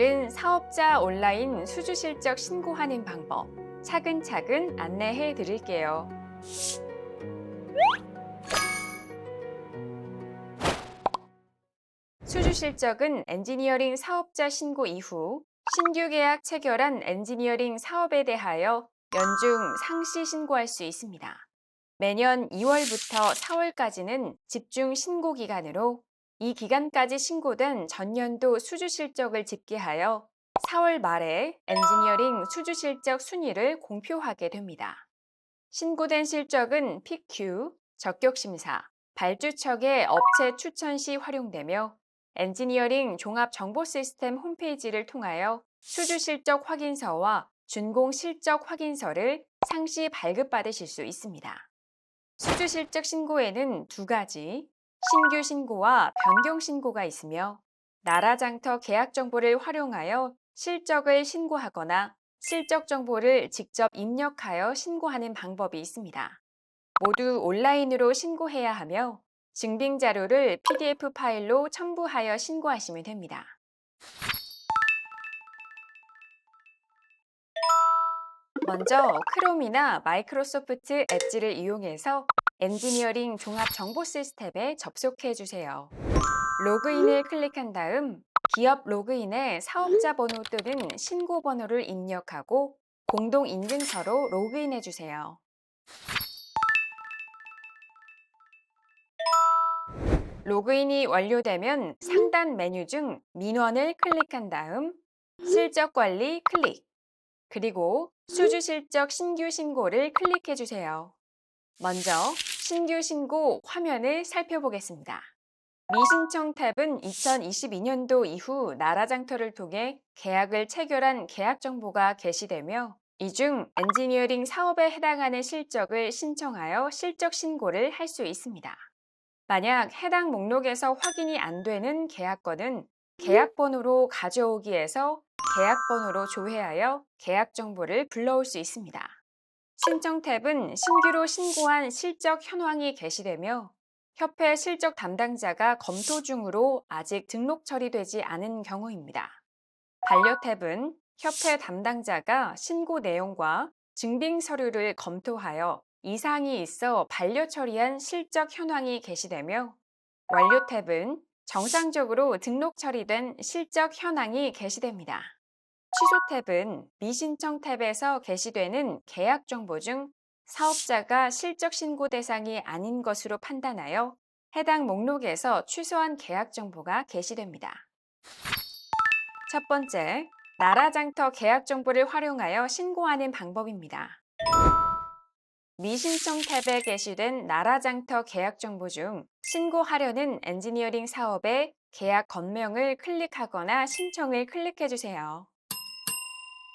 오늘은 사업자 온라인 수주 실적 신고하는 방법 차근차근 안내해 드릴게요. 수주 실적은 엔지니어링 사업자 신고 이후 신규 계약 체결한 엔지니어링 사업에 대하여 연중 상시 신고할 수 있습니다. 매년 2월부터 4월까지는 집중 신고 기간으로 이 기간까지 신고된 전년도 수주 실적을 집계하여 4월 말에 엔지니어링 수주 실적 순위를 공표하게 됩니다. 신고된 실적은 PQ, 적격심사, 발주척의 업체 추천 시 활용되며 엔지니어링 종합 정보 시스템 홈페이지를 통하여 수주 실적 확인서와 준공 실적 확인서를 상시 발급받으실 수 있습니다. 수주 실적 신고에는 두 가지 신규 신고와 변경 신고가 있으며 나라 장터 계약 정보를 활용하여 실적을 신고하거나 실적 정보를 직접 입력하여 신고하는 방법이 있습니다. 모두 온라인으로 신고해야 하며 증빙 자료를 PDF 파일로 첨부하여 신고하시면 됩니다. 먼저 크롬이나 마이크로소프트 엣지를 이용해서 엔지니어링 종합 정보 시스템에 접속해 주세요. 로그인을 클릭한 다음 기업 로그인에 사업자 번호 또는 신고 번호를 입력하고 공동 인증서로 로그인해 주세요. 로그인이 완료되면 상단 메뉴 중 민원을 클릭한 다음 실적 관리 클릭 그리고 수주 실적 신규 신고를 클릭해 주세요. 먼저 신규 신고 화면을 살펴보겠습니다. 미신청 탭은 2022년도 이후 나라 장터를 통해 계약을 체결한 계약 정보가 게시되며 이 중 엔지니어링 사업에 해당하는 실적을 신청하여 실적 신고를 할 수 있습니다. 만약 해당 목록에서 확인이 안 되는 계약건은 계약번호로 가져오기에서 계약번호로 조회하여 계약 정보를 불러올 수 있습니다. 신청 탭은 신규로 신고한 실적 현황이 게시되며 협회 실적 담당자가 검토 중으로 아직 등록 처리되지 않은 경우입니다. 반려 탭은 협회 담당자가 신고 내용과 증빙 서류를 검토하여 이상이 있어 반려 처리한 실적 현황이 게시되며 완료 탭은 정상적으로 등록 처리된 실적 현황이 게시됩니다. 취소 탭은 미신청 탭에서 게시되는 계약 정보 중 사업자가 실적 신고 대상이 아닌 것으로 판단하여 해당 목록에서 취소한 계약 정보가 게시됩니다. 첫 번째, 나라장터 계약 정보를 활용하여 신고하는 방법입니다. 미신청 탭에 게시된 나라장터 계약 정보 중 신고하려는 엔지니어링 사업의 계약 건명을 클릭하거나 신청을 클릭해 주세요.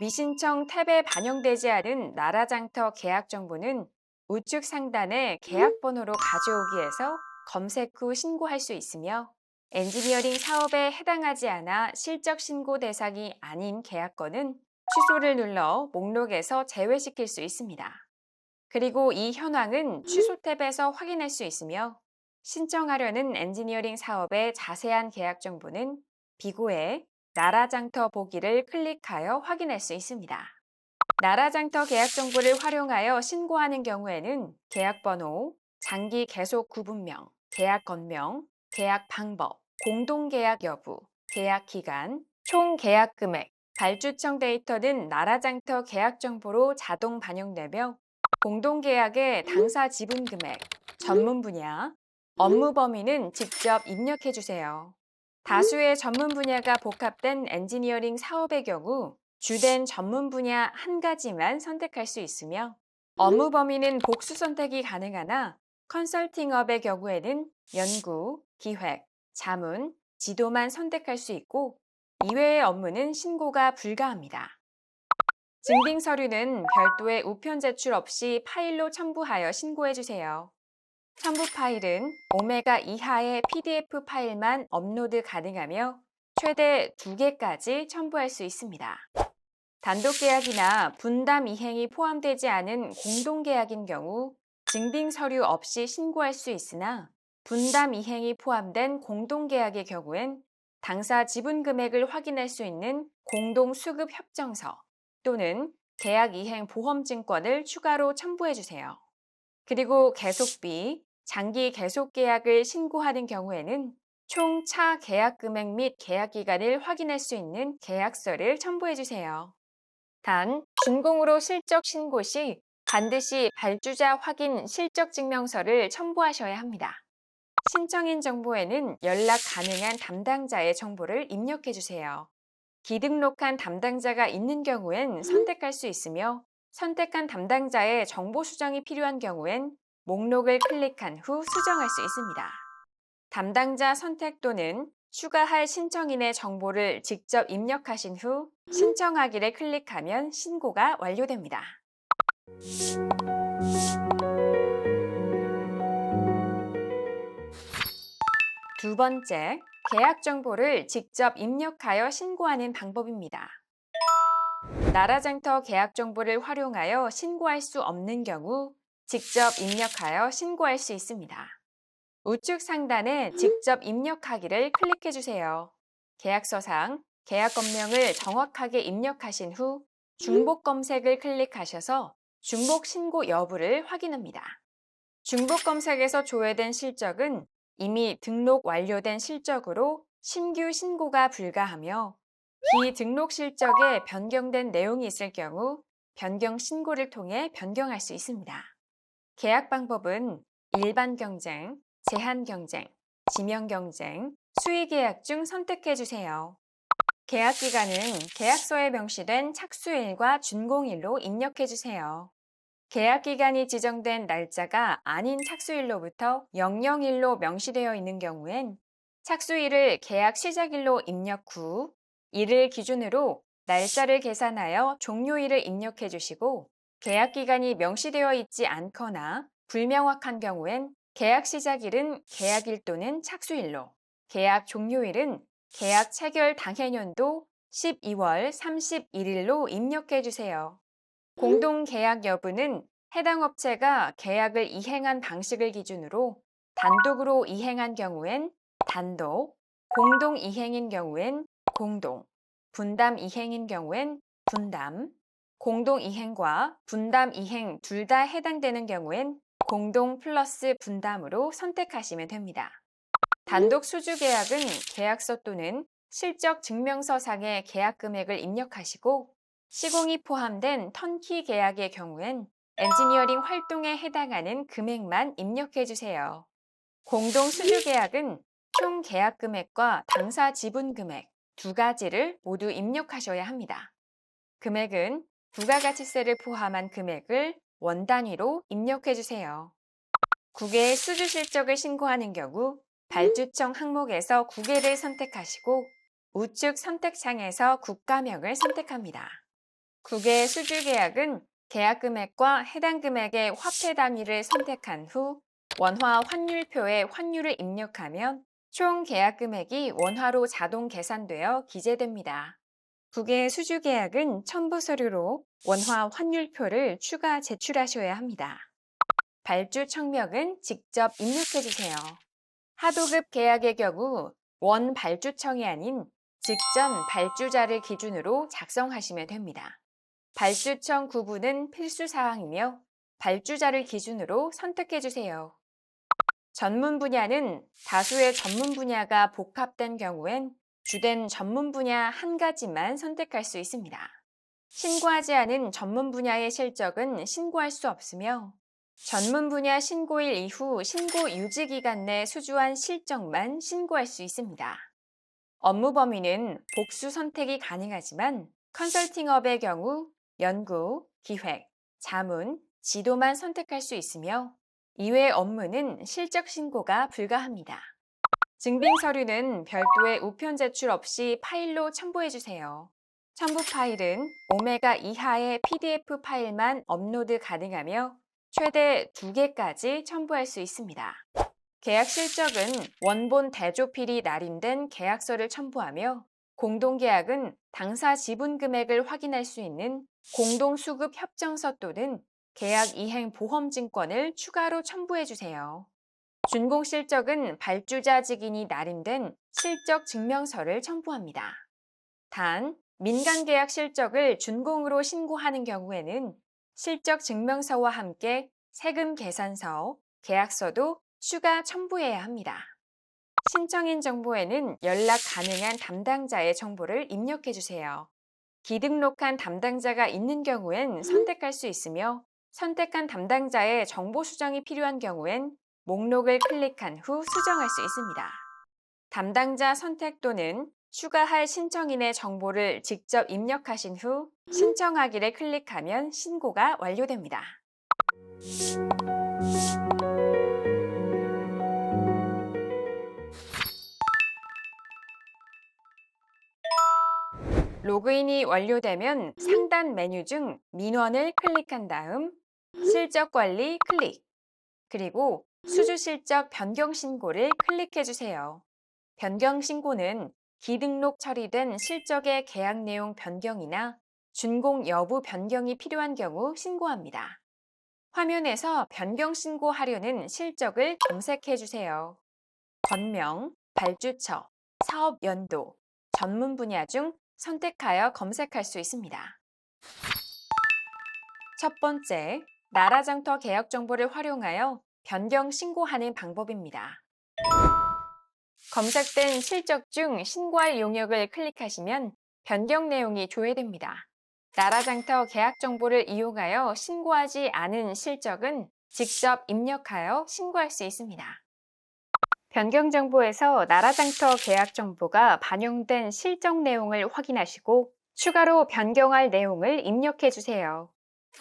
미신청 탭에 반영되지 않은 나라장터 계약 정보는 우측 상단에 계약 번호로 가져오기에서 검색 후 신고할 수 있으며 엔지니어링 사업에 해당하지 않아 실적 신고 대상이 아닌 계약건은 취소를 눌러 목록에서 제외시킬 수 있습니다. 그리고 이 현황은 취소 탭에서 확인할 수 있으며 신청하려는 엔지니어링 사업의 자세한 계약 정보는 비고에 나라장터 보기를 클릭하여 확인할 수 있습니다. 나라장터 계약 정보를 활용하여 신고하는 경우에는 계약 번호, 장기 계속 구분명, 계약 건명, 계약 방법, 공동계약 여부, 계약 기간, 총 계약 금액, 발주청 데이터는 나라장터 계약 정보로 자동 반영되며 공동계약의 당사 지분 금액, 전문 분야, 업무 범위는 직접 입력해 주세요. 다수의 전문 분야가 복합된 엔지니어링 사업의 경우 주된 전문 분야 한 가지만 선택할 수 있으며 업무 범위는 복수 선택이 가능하나 컨설팅업의 경우에는 연구, 기획, 자문, 지도만 선택할 수 있고 이외의 업무는 신고가 불가합니다. 증빙 서류는 별도의 우편 제출 없이 파일로 첨부하여 신고해 주세요. 첨부 파일은 오메가 이하의 PDF 파일만 업로드 가능하며 최대 2개까지 첨부할 수 있습니다. 단독 계약이나 분담 이행이 포함되지 않은 공동 계약인 경우 증빙 서류 없이 신고할 수 있으나 분담 이행이 포함된 공동 계약의 경우엔 당사 지분 금액을 확인할 수 있는 공동 수급 협정서 또는 계약 이행 보험증권을 추가로 첨부해 주세요. 그리고 계속비, 장기 계속 계약을 신고하는 경우에는 총 차 계약 금액 및 계약 기간을 확인할 수 있는 계약서를 첨부해 주세요. 단, 준공으로 실적 신고 시 반드시 발주자 확인 실적 증명서를 첨부하셔야 합니다. 신청인 정보에는 연락 가능한 담당자의 정보를 입력해 주세요. 기등록한 담당자가 있는 경우엔 선택할 수 있으며 선택한 담당자의 정보 수정이 필요한 경우엔 목록을 클릭한 후 수정할 수 있습니다. 담당자 선택 또는 추가할 신청인의 정보를 직접 입력하신 후 신청하기를 클릭하면 신고가 완료됩니다. 두 번째, 계약 정보를 직접 입력하여 신고하는 방법입니다. 나라장터 계약 정보를 활용하여 신고할 수 없는 경우 직접 입력하여 신고할 수 있습니다. 우측 상단에 직접 입력하기를 클릭해 주세요. 계약서상 계약 건명을 정확하게 입력하신 후 중복 검색을 클릭하셔서 중복 신고 여부를 확인합니다. 중복 검색에서 조회된 실적은 이미 등록 완료된 실적으로 신규 신고가 불가하며 비등록 실적에 변경된 내용이 있을 경우 변경 신고를 통해 변경할 수 있습니다. 계약 방법은 일반 경쟁, 제한 경쟁, 지명 경쟁, 수의 계약 중 선택해 주세요. 계약 기간은 계약서에 명시된 착수일과 준공일로 입력해 주세요. 계약 기간이 지정된 날짜가 아닌 착수일로부터 00일로 명시되어 있는 경우엔 착수일을 계약 시작일로 입력 후 이를 기준으로 날짜를 계산하여 종료일을 입력해 주시고 계약 기간이 명시되어 있지 않거나 불명확한 경우엔 계약 시작일은 계약일 또는 착수일로, 계약 종료일은 계약 체결 당해년도 12월 31일로 입력해 주세요. 공동 계약 여부는 해당 업체가 계약을 이행한 방식을 기준으로 단독으로 이행한 경우엔 단독, 공동 이행인 경우엔 공동, 분담 이행인 경우엔 분담, 공동 이행과 분담 이행 둘 다 해당되는 경우엔 공동 플러스 분담으로 선택하시면 됩니다. 단독 수주 계약은 계약서 또는 실적 증명서상의 계약 금액을 입력하시고 시공이 포함된 턴키 계약의 경우엔 엔지니어링 활동에 해당하는 금액만 입력해 주세요. 공동 수주 계약은 총 계약 금액과 당사 지분 금액 두 가지를 모두 입력하셔야 합니다. 금액은 부가가치세를 포함한 금액을 원 단위로 입력해 주세요. 국외 수주 실적을 신고하는 경우 발주청 항목에서 국외를 선택하시고 우측 선택창에서 국가명을 선택합니다. 국외 수주 계약은 계약 금액과 해당 금액의 화폐 단위를 선택한 후 원화 환율표에 환율을 입력하면 총 계약 금액이 원화로 자동 계산되어 기재됩니다. 국외 수주 계약은 첨부 서류로 원화 환율표를 추가 제출하셔야 합니다. 발주 청명은 직접 입력해 주세요. 하도급 계약의 경우 원 발주청이 아닌 직전 발주자를 기준으로 작성하시면 됩니다. 발주청 구분은 필수 사항이며 발주자를 기준으로 선택해 주세요. 전문 분야는 다수의 전문 분야가 복합된 경우엔 주된 전문 분야 한 가지만 선택할 수 있습니다. 신고하지 않은 전문 분야의 실적은 신고할 수 없으며 전문 분야 신고일 이후 신고 유지 기간 내 수주한 실적만 신고할 수 있습니다. 업무 범위는 복수 선택이 가능하지만 컨설팅업의 경우 연구, 기획, 자문, 지도만 선택할 수 있으며 이외 업무는 실적 신고가 불가합니다. 증빙 서류는 별도의 우편 제출 없이 파일로 첨부해 주세요. 첨부 파일은 오메가 이하의 PDF 파일만 업로드 가능하며 최대 2개까지 첨부할 수 있습니다. 계약 실적은 원본 대조필이 날인된 계약서를 첨부하며 공동계약은 당사 지분 금액을 확인할 수 있는 공동수급 협정서 또는 계약 이행 보험증권을 추가로 첨부해 주세요. 준공 실적은 발주자 직인이 날인된 실적 증명서를 첨부합니다. 단, 민간 계약 실적을 준공으로 신고하는 경우에는 실적 증명서와 함께 세금 계산서, 계약서도 추가 첨부해야 합니다. 신청인 정보에는 연락 가능한 담당자의 정보를 입력해 주세요. 기등록한 담당자가 있는 경우엔 선택할 수 있으며 선택한 담당자의 정보 수정이 필요한 경우엔 목록을 클릭한 후 수정할 수 있습니다. 담당자 선택 또는 추가할 신청인의 정보를 직접 입력하신 후 신청하기를 클릭하면 신고가 완료됩니다. 로그인이 완료되면 상단 메뉴 중 민원을 클릭한 다음 실적 관리 클릭 그리고 수주 실적 변경 신고를 클릭해 주세요. 변경 신고는 기등록 처리된 실적의 계약 내용 변경이나 준공 여부 변경이 필요한 경우 신고합니다. 화면에서 변경 신고하려는 실적을 검색해 주세요. 건명, 발주처, 사업 연도, 전문 분야 중 선택하여 검색할 수 있습니다. 첫 번째, 나라장터 계약 정보를 활용하여 변경 신고하는 방법입니다. 검색된 실적 중 신고할 용역을 클릭하시면 변경 내용이 조회됩니다. 나라장터 계약 정보를 이용하여 신고하지 않은 실적은 직접 입력하여 신고할 수 있습니다. 변경 정보에서 나라장터 계약 정보가 반영된 실적 내용을 확인하시고 추가로 변경할 내용을 입력해 주세요.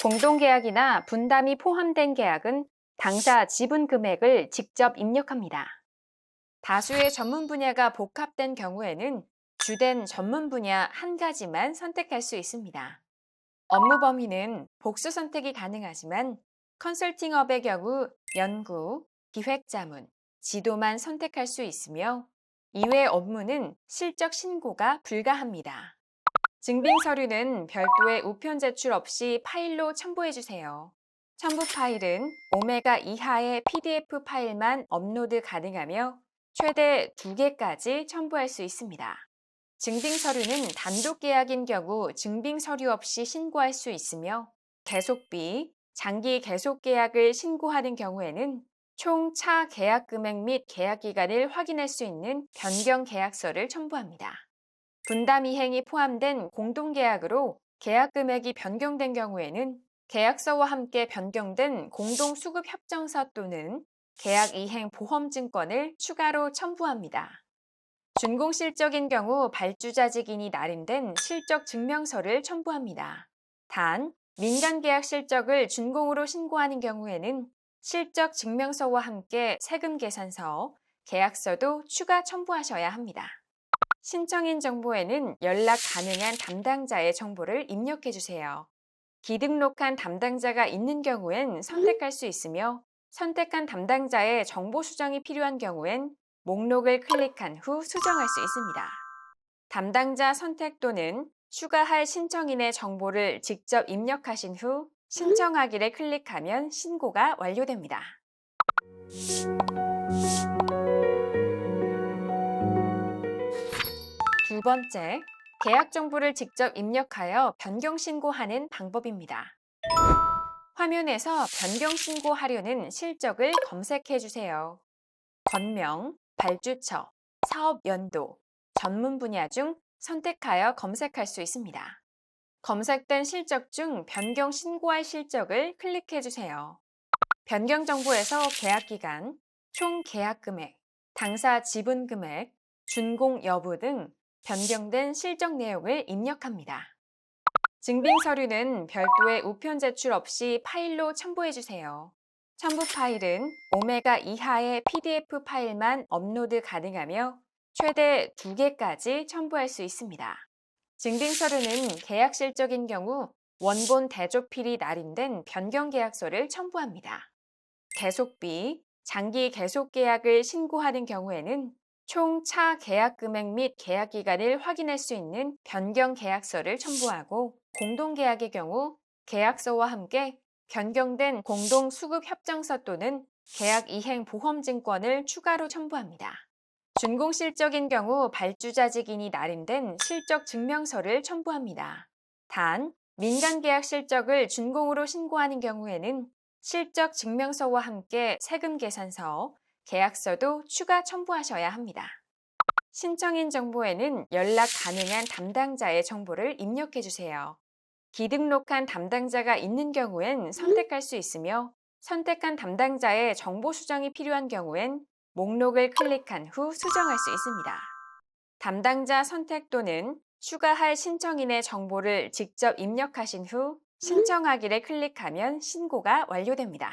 공동계약이나 분담이 포함된 계약은 당사 지분 금액을 직접 입력합니다. 다수의 전문 분야가 복합된 경우에는 주된 전문 분야 한 가지만 선택할 수 있습니다. 업무 범위는 복수 선택이 가능하지만 컨설팅업의 경우 연구, 기획자문, 지도만 선택할 수 있으며 이외 업무는 실적 신고가 불가합니다. 증빙 서류는 별도의 우편 제출 없이 파일로 첨부해 주세요. 첨부 파일은 오메가 이하의 PDF 파일만 업로드 가능하며 최대 2개까지 첨부할 수 있습니다. 증빙 서류는 단독 계약인 경우 증빙 서류 없이 신고할 수 있으며 계속비, 장기 계속 계약을 신고하는 경우에는 총 차 계약 금액 및 계약 기간을 확인할 수 있는 변경 계약서를 첨부합니다. 분담 이행이 포함된 공동 계약으로 계약 금액이 변경된 경우에는 계약서와 함께 변경된 공동 수급 협정서 또는 계약 이행 보험증권을 추가로 첨부합니다. 준공 실적인 경우 발주자 직인이 날인된 실적 증명서를 첨부합니다. 단, 민간 계약 실적을 준공으로 신고하는 경우에는 실적 증명서와 함께 세금 계산서, 계약서도 추가 첨부하셔야 합니다. 신청인 정보에는 연락 가능한 담당자의 정보를 입력해 주세요. 기등록한 담당자가 있는 경우엔 선택할 수 있으며 선택한 담당자의 정보 수정이 필요한 경우엔 목록을 클릭한 후 수정할 수 있습니다. 담당자 선택 또는 추가할 신청인의 정보를 직접 입력하신 후 신청하기를 클릭하면 신고가 완료됩니다. 두 번째, 계약 정보를 직접 입력하여 변경 신고하는 방법입니다. 화면에서 변경 신고하려는 실적을 검색해 주세요. 건명, 발주처, 사업 연도, 전문 분야 중 선택하여 검색할 수 있습니다. 검색된 실적 중 변경 신고할 실적을 클릭해 주세요. 변경 정보에서 계약 기간, 총 계약 금액, 당사 지분 금액, 준공 여부 등 변경된 실적 내용을 입력합니다. 증빙 서류는 별도의 우편 제출 없이 파일로 첨부해 주세요. 첨부 파일은 오메가 이하의 PDF 파일만 업로드 가능하며 최대 2개까지 첨부할 수 있습니다. 증빙 서류는 계약 실적인 경우 원본 대조필이 날인된 변경 계약서를 첨부합니다. 계속비, 장기 계속 계약을 신고하는 경우에는 총 차 계약 금액 및 계약 기간을 확인할 수 있는 변경 계약서를 첨부하고 공동 계약의 경우 계약서와 함께 변경된 공동 수급 협정서 또는 계약 이행 보험증권을 추가로 첨부합니다. 준공 실적인 경우 발주자직인이 날인된 실적 증명서를 첨부합니다. 단, 민간 계약 실적을 준공으로 신고하는 경우에는 실적 증명서와 함께 세금 계산서, 계약서도 추가 첨부하셔야 합니다. 신청인 정보에는 연락 가능한 담당자의 정보를 입력해 주세요. 기등록한 담당자가 있는 경우엔 선택할 수 있으며 선택한 담당자의 정보 수정이 필요한 경우엔 목록을 클릭한 후 수정할 수 있습니다. 담당자 선택 또는 추가할 신청인의 정보를 직접 입력하신 후 신청하기를 클릭하면 신고가 완료됩니다.